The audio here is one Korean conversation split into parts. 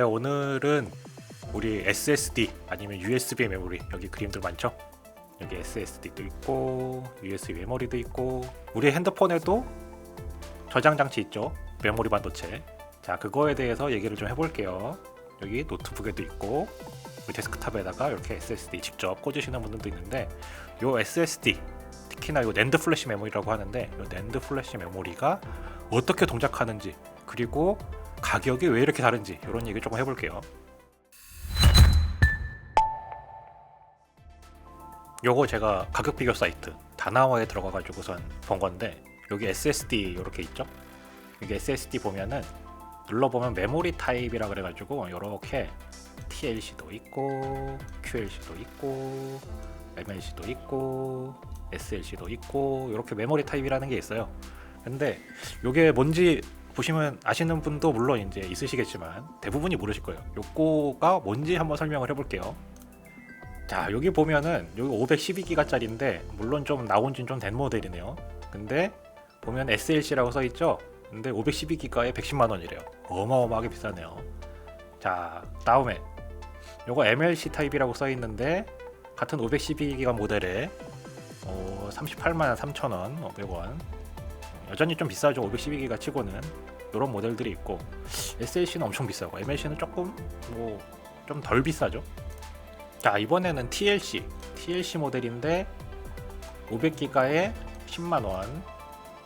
네, 오늘은 우리 SSD 아니면 USB 메모리 여기 그림들 많죠? 여기 SSD도 있고 USB 메모리도 있고 우리 핸드폰에도 저장 장치 있죠? 메모리 반도체. 자, 그거에 대해서 얘기를 좀 해볼게요. 여기 노트북에도 있고 데스크탑에다가 이렇게 SSD 직접 꽂으시는 분들도 있는데 요 SSD 특히나 요 낸드 플래시 메모리라고 하는데 요 낸드 플래시 메모리가 어떻게 동작하는지 그리고 가격이 왜 이렇게 다른지 이런 얘기 조금 해볼게요. 요거 제가 가격 비교 사이트 다나와에 들어가가지고선 본 건데 여기 SSD 이렇게 있죠? 여기 SSD 보면은 눌러보면 메모리 타입이라 그래가지고 이렇게 TLC도 있고 QLC도 있고 MLC도 있고 SLC도 있고 이렇게 메모리 타입이라는 게 있어요. 근데 이게 뭔지 보시면 아시는 분도 물론 이제 있으시겠지만 대부분이 모르실 거예요. 요거가 뭔지 한번 설명을 해볼게요. 자 여기 보면은 여기 512기가짜리인데 물론 좀 나온 지좀된 모델이네요. 근데 보면 SLC라고 써 있죠. 근데 512기가에 110만 원이래요. 어마어마하게 비싸네요. 자 다음에 요거 MLC 타입이라고 써 있는데 같은 512기가 모델에 어, 38만 3천 원, 500원. 여전히 좀 비싸죠. 512기가 치고는 이런 모델들이 있고 SLC는 엄청 비싸고 MLC는 조금 뭐 좀 덜 비싸죠. 자 이번에는 TLC, TLC 모델인데 500기가에 10만 원.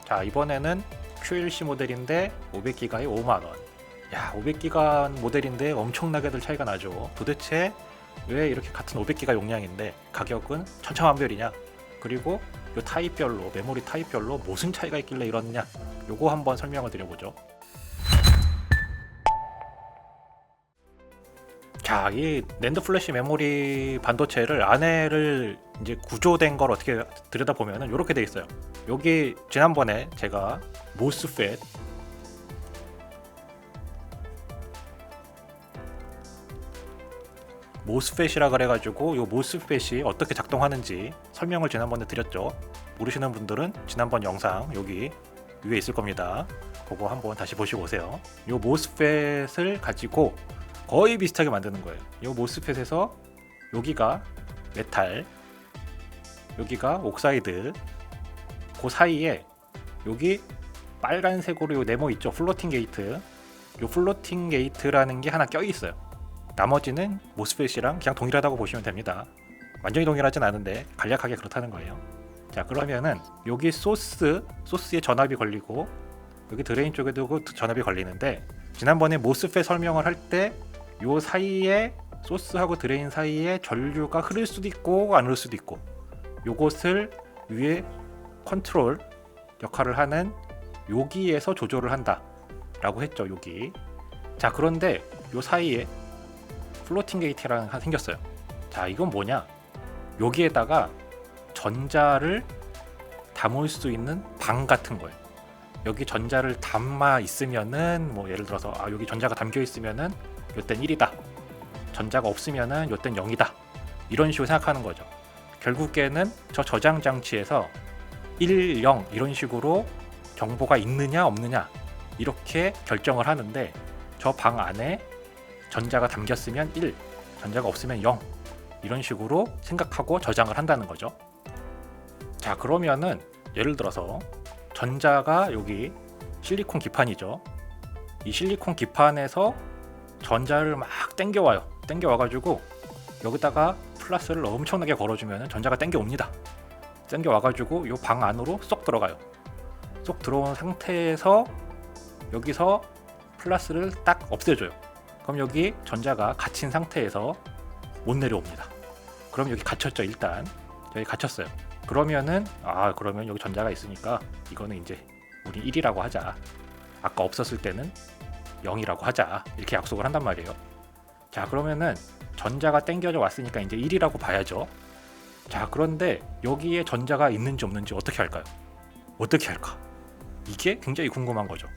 자 이번에는 QLC 모델인데 500기가에 5만 원. 야 500기가 모델인데 엄청나게들 차이가 나죠. 도대체 왜 이렇게 같은 500기가 용량인데 가격은 천차만별이냐? 그리고 요 타입별로 메모리 타입별로 무슨 차이가 있길래 이러느냐? 요거 한번 설명을 드려보죠. 자, 이 낸드 플래시 메모리 반도체를 안에를 이제 구조된 걸 어떻게 들여다 보면은 이렇게 돼 있어요. 여기 지난번에 제가 모스펫 모스펫이라 그래가지고 요 모스펫이 어떻게 작동하는지 설명을 지난번에 드렸죠. 모르시는 분들은 지난번 영상 여기 위에 있을 겁니다. 그거 한번 다시 보시고 오세요. 요 모스펫을 가지고 거의 비슷하게 만드는 거예요. 요 모스펫에서 여기가 메탈, 여기가 옥사이드, 그 사이에 여기 빨간색으로 요 네모 있죠? 플로팅 게이트. 요 플로팅 게이트라는 게 하나 껴 있어요. 나머지는 모스펫이랑 그냥 동일하다고 보시면 됩니다. 완전히 동일하진 않은데 간략하게 그렇다는 거예요. 자 그러면은 여기 소스 소스에 전압이 걸리고 여기 드레인 쪽에도 그 전압이 걸리는데 지난번에 모스펫 설명을 할 때 요 사이에 소스하고 드레인 사이에 전류가 흐를 수도 있고 안 흐를 수도 있고 요것을 위에 컨트롤 역할을 하는 여기에서 조절을 한다 라고 했죠 여기 자 그런데 요 사이에 플로팅 게이트라는 하나 생겼어요. 자, 이건 뭐냐? 여기에다가 전자를 담을 수 있는 방 같은 거예요. 여기 전자를 담아 있으면은 뭐 예를 들어서 아 여기 전자가 담겨 있으면은 요땐 1이다. 전자가 없으면은 요땐 0이다. 이런 식으로 생각하는 거죠. 결국에는 저 저장 장치에서 1, 0 이런 식으로 정보가 있느냐 없느냐 이렇게 결정을 하는데 저 방 안에 전자가 담겼으면 1, 전자가 없으면 0 이런 식으로 생각하고 저장을 한다는 거죠. 자 그러면은 예를 들어서 전자가 여기 실리콘 기판이죠. 이 실리콘 기판에서 전자를 막 땡겨와요. 땡겨와가지고 여기다가 플러스를 엄청나게 걸어주면 전자가 땡겨옵니다. 땡겨와가지고 이 방 안으로 쏙 들어가요. 쏙 들어온 상태에서 여기서 플러스를 딱 없애줘요. 그럼 여기 전자가 갇힌 상태에서 못 내려옵니다. 그럼 여기 갇혔죠 일단 여기 갇혔어요. 그러면은 아 그러면 여기 전자가 있으니까 이거는 이제 우리 1이라고 하자. 아까 없었을 때는 0이라고 하자. 이렇게 약속을 한단 말이에요. 자 그러면은 전자가 땡겨져 왔으니까 이제 1이라고 봐야죠. 자 그런데 여기에 전자가 있는지 없는지 어떻게 할까요? 어떻게 할까? 이게 굉장히 궁금한 거죠.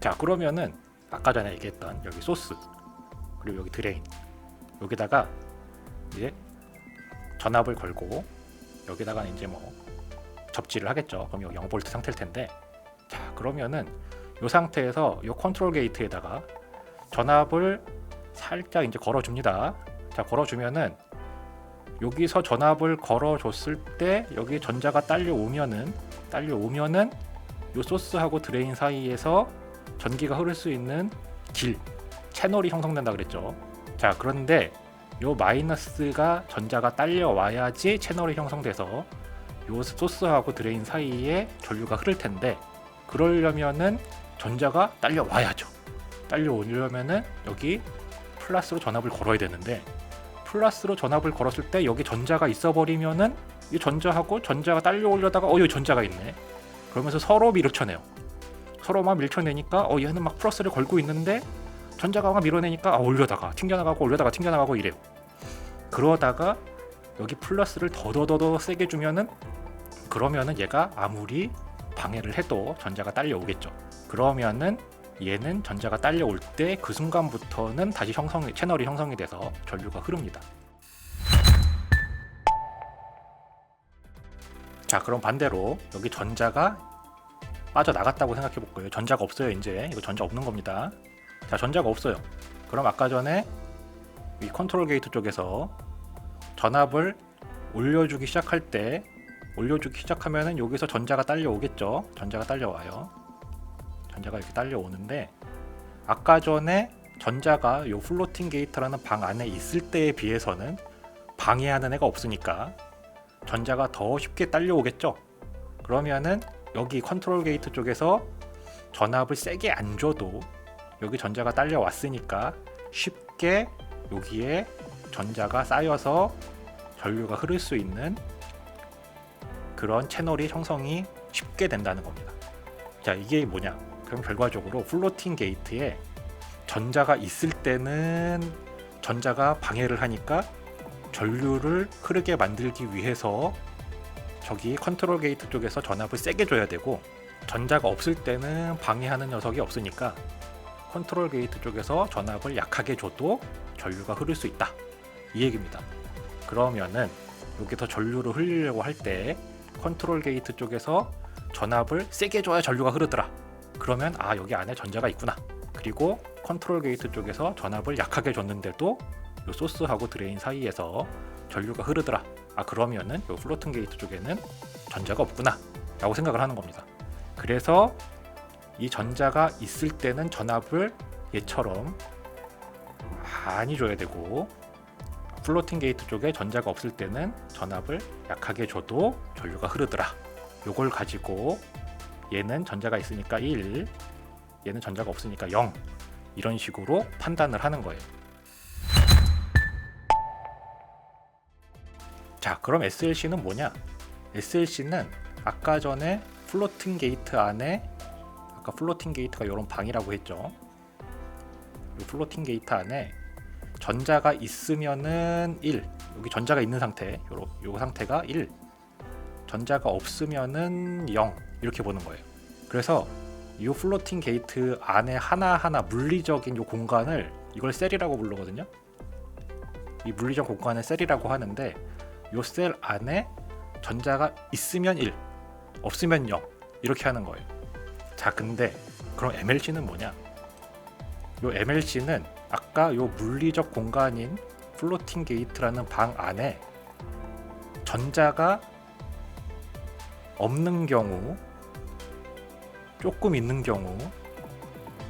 자 그러면은 아까 전에 얘기했던 여기 소스 그리고 여기 드레인 여기다가 이제 전압을 걸고 여기다가 이제 뭐 접지를 하겠죠. 그럼 여기 0V 상태일 텐데 자 그러면은 이 상태에서 이 컨트롤 게이트에다가 전압을 살짝 이제 걸어줍니다. 자 걸어주면은 여기서 전압을 걸어줬을 때 여기 전자가 딸려오면은 딸려오면은 요 소스하고 드레인 사이에서 전기가 흐를 수 있는 길 채널이 형성된다 그랬죠. 자 그런데 요 마이너스가 전자가 딸려와야지 채널이 형성돼서 요 소스하고 드레인 사이에 전류가 흐를 텐데 그러려면은 전자가 딸려와야죠. 딸려오려면은 여기 플러스로 전압을 걸어야 되는데 플러스로 전압을 걸었을 때 여기 전자가 있어 버리면은 이 전자하고 전자가 딸려오려다가 어 여기 전자가 있네. 그러면서 서로 밀쳐내요. 서로 막 밀쳐내니까 어 얘는 막 플러스를 걸고 있는데 전자가 막 밀어내니까 아 올려다가 튕겨나가고 올려다가 튕겨나가고 이래요. 그러다가 여기 플러스를 더더더더 세게 주면은 그러면은 얘가 아무리 방해를 해도 전자가 딸려오겠죠. 그러면은 얘는 전자가 딸려올 때 그 순간부터는 다시 형성 채널이 형성이 돼서 전류가 흐릅니다. 자, 그럼 반대로 여기 전자가 빠져 나갔다고 생각해 볼 거예요. 전자가 없어요, 이제. 이거 전자 없는 겁니다. 자, 전자가 없어요. 그럼 아까 전에 이 컨트롤 게이트 쪽에서 전압을 올려주기 시작할 때 올려주기 시작하면은 여기서 전자가 딸려오겠죠. 전자가 딸려와요. 전자가 이렇게 딸려오는데 아까 전에 전자가 요 플로팅 게이트라는 방 안에 있을 때에 비해서는 방해하는 애가 없으니까 전자가 더 쉽게 딸려오겠죠. 그러면은 여기 컨트롤 게이트 쪽에서 전압을 세게 안 줘도 여기 전자가 딸려왔으니까 쉽게 여기에 전자가 쌓여서 전류가 흐를 수 있는 그런 채널이 형성이 쉽게 된다는 겁니다. 자, 이게 뭐냐? 그럼 결과적으로 플로팅 게이트에 전자가 있을 때는 전자가 방해를 하니까 전류를 흐르게 만들기 위해서 저기 컨트롤 게이트 쪽에서 전압을 세게 줘야 되고 전자가 없을 때는 방해하는 녀석이 없으니까 컨트롤 게이트 쪽에서 전압을 약하게 줘도 전류가 흐를 수 있다. 이 얘기입니다. 그러면은 여기서 전류를 흘리려고 할 때 컨트롤 게이트 쪽에서 전압을 세게 줘야 전류가 흐르더라. 그러면 아 여기 안에 전자가 있구나. 그리고 컨트롤 게이트 쪽에서 전압을 약하게 줬는데도 요 소스하고 드레인 사이에서 전류가 흐르더라. 아 그러면은 요 플로팅 게이트 쪽에는 전자가 없구나. 라고 생각을 하는 겁니다. 그래서 이 전자가 있을 때는 전압을 얘처럼 많이 줘야 되고 플로팅 게이트 쪽에 전자가 없을 때는 전압을 약하게 줘도 전류가 흐르더라. 요걸 가지고 얘는 전자가 있으니까 1, 얘는 전자가 없으니까 0 이런 식으로 판단을 하는 거예요. 자, 그럼 SLC는 뭐냐? SLC는 아까 전에 플로팅 게이트 안에 아까 플로팅 게이트가 이런 방이라고 했죠. 이 플로팅 게이트 안에 전자가 있으면은 1 여기 전자가 있는 상태 요로 요 상태가 1 전자가 없으면은 0 이렇게 보는 거예요. 그래서 이 플로팅 게이트 안에 하나하나 물리적인 요 공간을 이걸 셀이라고 부르거든요. 이 물리적 공간을 셀이라고 하는데 요 셀 안에 전자가 있으면 1, 없으면 0 이렇게 하는 거예요. 자, 근데 그럼 MLC는 뭐냐? 요 MLC는 아까 요 물리적 공간인 플로팅 게이트라는 방 안에 전자가 없는 경우, 조금 있는 경우,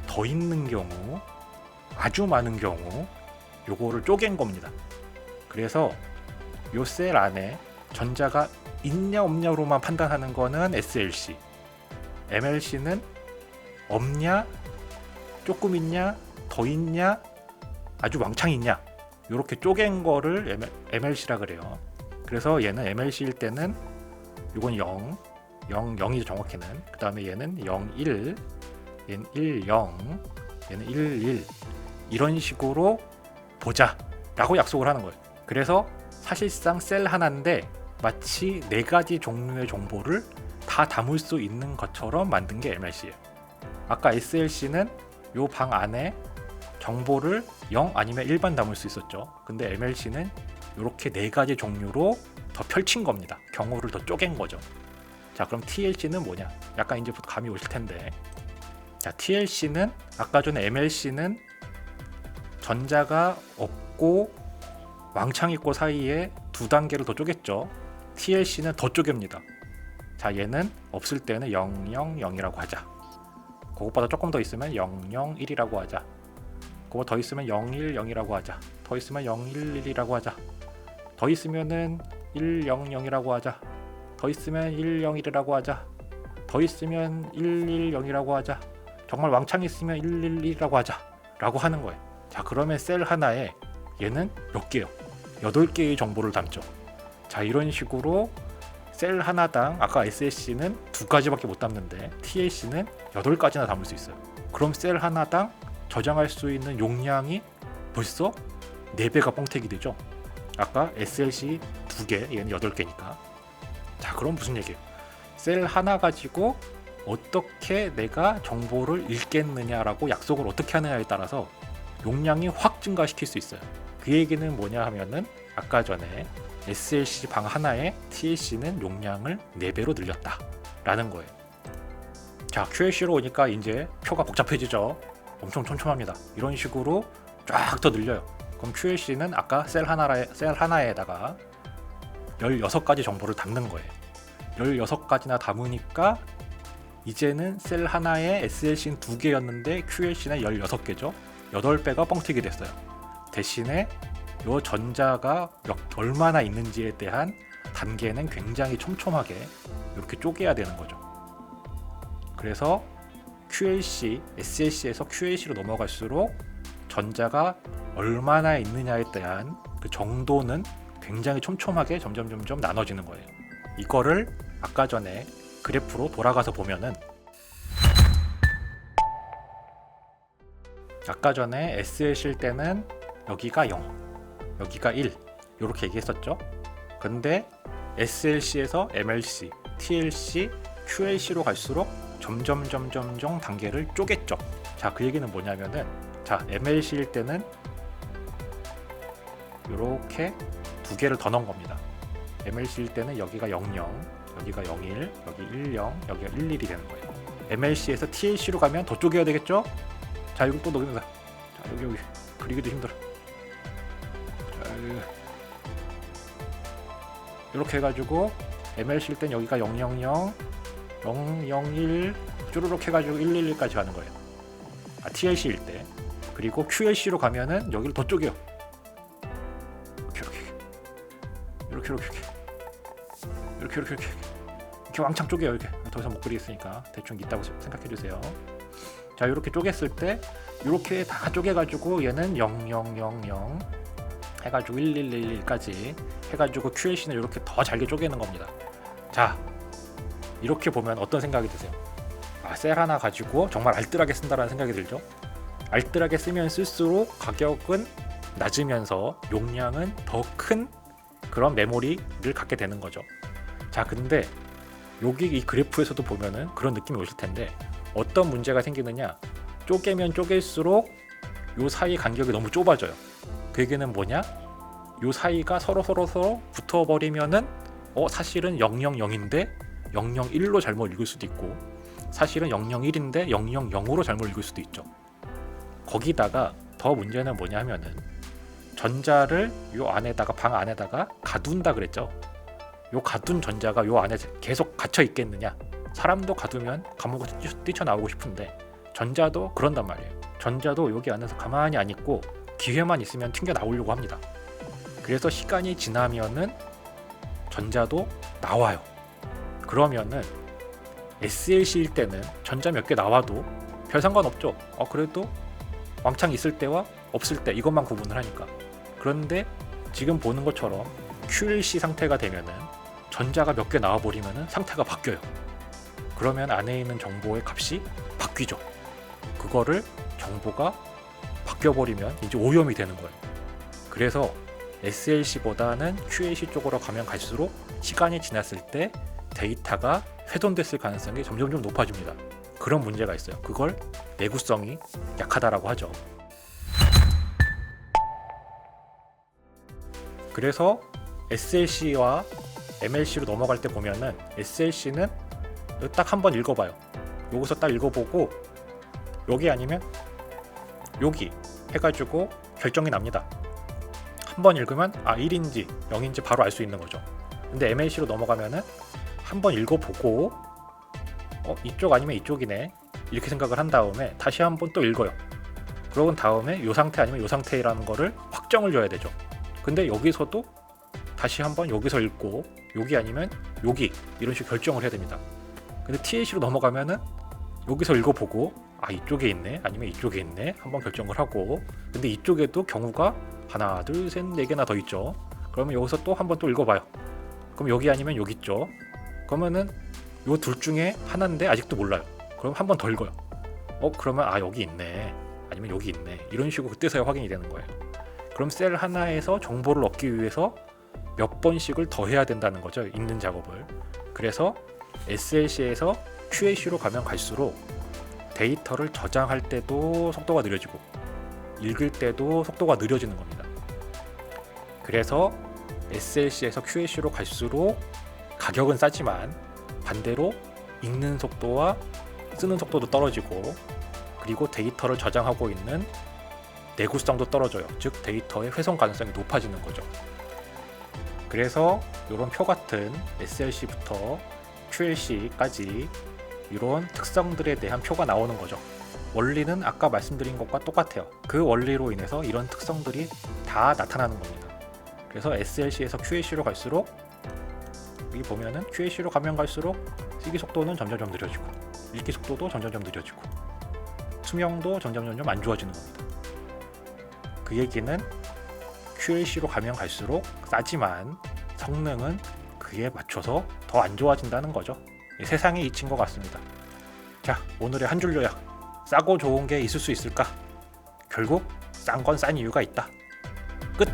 더 있는 경우, 아주 많은 경우, 요거를 쪼갠 겁니다. 그래서 요 셀 안에 전자가 있냐 없냐로만 판단하는 거는 SLC. MLC는 없냐, 조금 있냐, 더 있냐, 아주 왕창 있냐 이렇게 쪼갠 거를 MLC라 그래요. 그래서 얘는 MLC일 때는 이건 0, 0, 0이죠 정확히는. 그 다음에 얘는 0, 1, 얘는 1, 0, 얘는 1, 1 이런 식으로 보자 라고 약속을 하는 거예요. 그래서 사실상 셀 하나인데 마치 네 가지 종류의 정보를 다 담을 수 있는 것처럼 만든 게 MLC예요. 아까 SLC는 요 방 안에 정보를 0 아니면 1번 담을 수 있었죠. 근데 MLC는 이렇게 네 가지 종류로 더 펼친 겁니다. 경우를 더 쪼갠 거죠. 자, 그럼 TLC는 뭐냐? 약간 이제부터 감이 오실 텐데. 자, TLC는 아까 전에 MLC는 전자가 없고 왕창 있고 사이에 두 단계를 더 쪼갰죠. TLC는 더 쪼갭니다. 자, 얘는 없을 때는 000이라고 하자. 그것보다 조금 더 있으면 001이라고 하자. 그거 더 있으면 010이라고 하자. 더 있으면 011이라고 하자. 더 있으면은 100이라고 하자. 더 있으면 101이라고 하자. 더 있으면 110이라고 하자. 정말 왕창 있으면 111이라고 하자. 라고 하는 거예요. 자, 그러면 셀 하나에 얘는 몇 개요? 8개의 정보를 담죠. 자, 이런 식으로 셀 하나당 아까 SLC는 두 가지밖에 못 담는데 TLC는 8가지나 담을 수 있어요. 그럼 셀 하나당 저장할 수 있는 용량이 벌써 4배가 뻥튀기 되죠. 아까 SLC 2개, 얘는 8개니까. 자, 그럼 무슨 얘기예요? 셀 하나 가지고 어떻게 내가 정보를 읽겠느냐라고 약속을 어떻게 하느냐에 따라서 용량이 확 증가시킬 수 있어요. 그 얘기는 뭐냐 하면은 아까 전에 SLC 방 하나에 TLC는 용량을 4배로 늘렸다 라는 거예요. 자, QLC로 오니까 이제 표가 복잡해지죠. 엄청 촘촘합니다. 이런 식으로 쫙 더 늘려요. 그럼 QLC는 아까 셀 하나에 셀 하나에다가 16가지 정보를 담는 거예요. 16가지나 담으니까 이제는 셀 하나에 SLC는 2개였는데 QLC는 16개죠. 8배가 뻥튀기 됐어요. 대신에 요 전자가 몇- 얼마나 있는지에 대한 단계는 굉장히 촘촘하게 이렇게 쪼개야 되는 거죠. 그래서 QLC, SLC에서 QLC로 넘어갈수록 전자가 얼마나 있느냐에 대한 그 정도는 굉장히 촘촘하게 점점 점점 나눠지는 거예요. 이거를 아까 전에 그래프로 돌아가서 보면은 아까 전에 SLC일 때는 여기가 0, 여기가 1 이렇게 얘기했었죠. 근데 SLC에서 MLC, TLC, QLC로 갈수록 점점 점점 점 단계를 쪼갰죠. 자, 그 얘기는 뭐냐면은 자, MLC일 때는 이렇게 두 개를 더 넣은 겁니다. MLC일 때는 여기가 00, 여기가 01, 여기 10, 여기가 11이 되는 거예요. MLC에서 TLC로 가면 더 쪼개야 되겠죠? 자, 이거 또 넣습니다. 자, 여기 여기 그리기도 힘들어. 자. 이렇게 해가지고 MLC일 땐 여기가 000, 001 쭈루룩 해가지고 111까지 가는 거예요. 아, TLC일 때. 그리고 QLC로 가면은 여기를 더 쪼개요. 이렇게 이렇게 이렇게 이렇게 이렇게 이렇게 왕창 쪼개요 이렇게 더 이상 못 그리겠으니까 대충 있다고 생각해 주세요. 자 이렇게 쪼갰을 때 이렇게 다 쪼개가지고 얘는 0000 해가지고 1111까지 해가지고 QLC는 이렇게 더 잘게 쪼개는 겁니다. 자 이렇게 보면 어떤 생각이 드세요? 아, 셀 하나 가지고 정말 알뜰하게 쓴다라는 생각이 들죠. 알뜰하게 쓰면 쓸수록 가격은 낮으면서 용량은 더 큰 그런 메모리를 갖게 되는 거죠. 자, 근데 여기 이 그래프에서도 보면은 그런 느낌이 오실 텐데 어떤 문제가 생기느냐? 쪼개면 쪼갤수록 요 사이 간격이 너무 좁아져요. 그 얘기는 뭐냐? 요 사이가 서로 서로 서로 붙어버리면은 어 사실은 000인데 001로 잘못 읽을 수도 있고 사실은 001인데 000으로 잘못 읽을 수도 있죠. 거기다가 더 문제는 뭐냐면은 전자를 요 안에다가 방 안에다가 가둔다 그랬죠. 요 가둔 전자가 요 안에 계속 갇혀 있겠느냐? 사람도 가두면 뛰쳐- 뛰쳐나오고 싶은데 전자도 그런단 말이에요. 전자도 여기 안에서 가만히 안 있고 기회만 있으면 튕겨 나오려고 합니다. 그래서 시간이 지나면은 전자도 나와요. 그러면은 SLC일 때는 전자 몇 개 나와도 별 상관없죠. 어 그래도 왕창 있을 때와 없을 때 이것만 구분을 하니까. 그런데 지금 보는 것처럼 QLC 상태가 되면은 전자가 몇 개 나와 버리면은 상태가 바뀌어요. 그러면 안에 있는 정보의 값이 바뀌죠. 그거를 정보가 바뀌어 버리면 이제 오염이 되는 거예요. 그래서 SLC보다는 QLC 쪽으로 가면 갈수록 시간이 지났을 때 데이터가 훼손됐을 가능성이 점점점 높아집니다. 그런 문제가 있어요. 그걸 내구성이 약하다라고 하죠. 그래서 SLC와 MLC로 넘어갈 때 보면은 SLC는 딱 한 번 읽어봐요. 여기서 딱 읽어보고 여기 아니면 여기 해가지고 결정이 납니다. 한 번 읽으면 아 1인지 0인지 바로 알 수 있는 거죠. 근데 MLC로 넘어가면은 한 번 읽어보고 어 이쪽 아니면 이쪽이네 이렇게 생각을 한 다음에 다시 한 번 또 읽어요. 그러고 다음에 요 상태 아니면 요 상태라는 거를 확정을 줘야 되죠. 근데 여기서도 다시 한번 여기서 읽고 여기 아니면 여기 이런 식으로 결정을 해야 됩니다. 근데 TAC로 넘어가면은 여기서 읽어보고 아 이쪽에 있네 아니면 이쪽에 있네 한번 결정을 하고 근데 이쪽에도 경우가 하나 둘 셋 네 개나 더 있죠. 그러면 여기서 또 한번 또 읽어봐요. 그럼 여기 아니면 여기 있죠. 그러면은 요 둘 중에 하나인데 아직도 몰라요. 그럼 한 번 더 읽어요. 어 그러면 아 여기 있네 아니면 여기 있네 이런 식으로 그때서야 확인이 되는 거예요. 그럼 셀 하나에서 정보를 얻기 위해서 몇 번씩을 더 해야 된다는 거죠. 읽는 작업을. 그래서 SLC에서 QAC로 가면 갈수록 데이터를 저장할 때도 속도가 느려지고 읽을 때도 속도가 느려지는 겁니다. 그래서 SLC에서 QAC로 갈수록 가격은 싸지만 반대로 읽는 속도와 쓰는 속도도 떨어지고 그리고 데이터를 저장하고 있는 내구성도 떨어져요. 즉 데이터의 훼손 가능성이 높아지는 거죠. 그래서 이런 표 같은 SLC부터 QLC까지 이런 특성들에 대한 표가 나오는 거죠. 원리는 아까 말씀드린 것과 똑같아요. 그 원리로 인해서 이런 특성들이 다 나타나는 겁니다. 그래서 SLC에서 QLC로 갈수록 여기 보면은 QLC로 가면 갈수록 쓰기 속도는 점점점 느려지고 읽기 속도도 점점점 느려지고 수명도 점점 점점 안 좋아지는 겁니다. 그 얘기는 QLC로 가면 갈수록 싸지만 성능은 그에 맞춰서 더 안 좋아진다는 거죠. 이 세상이 이친 것 같습니다. 자, 오늘의 한 줄 요약. 싸고 좋은 게 있을 수 있을까? 결국 싼 건 싼 이유가 있다. 끝.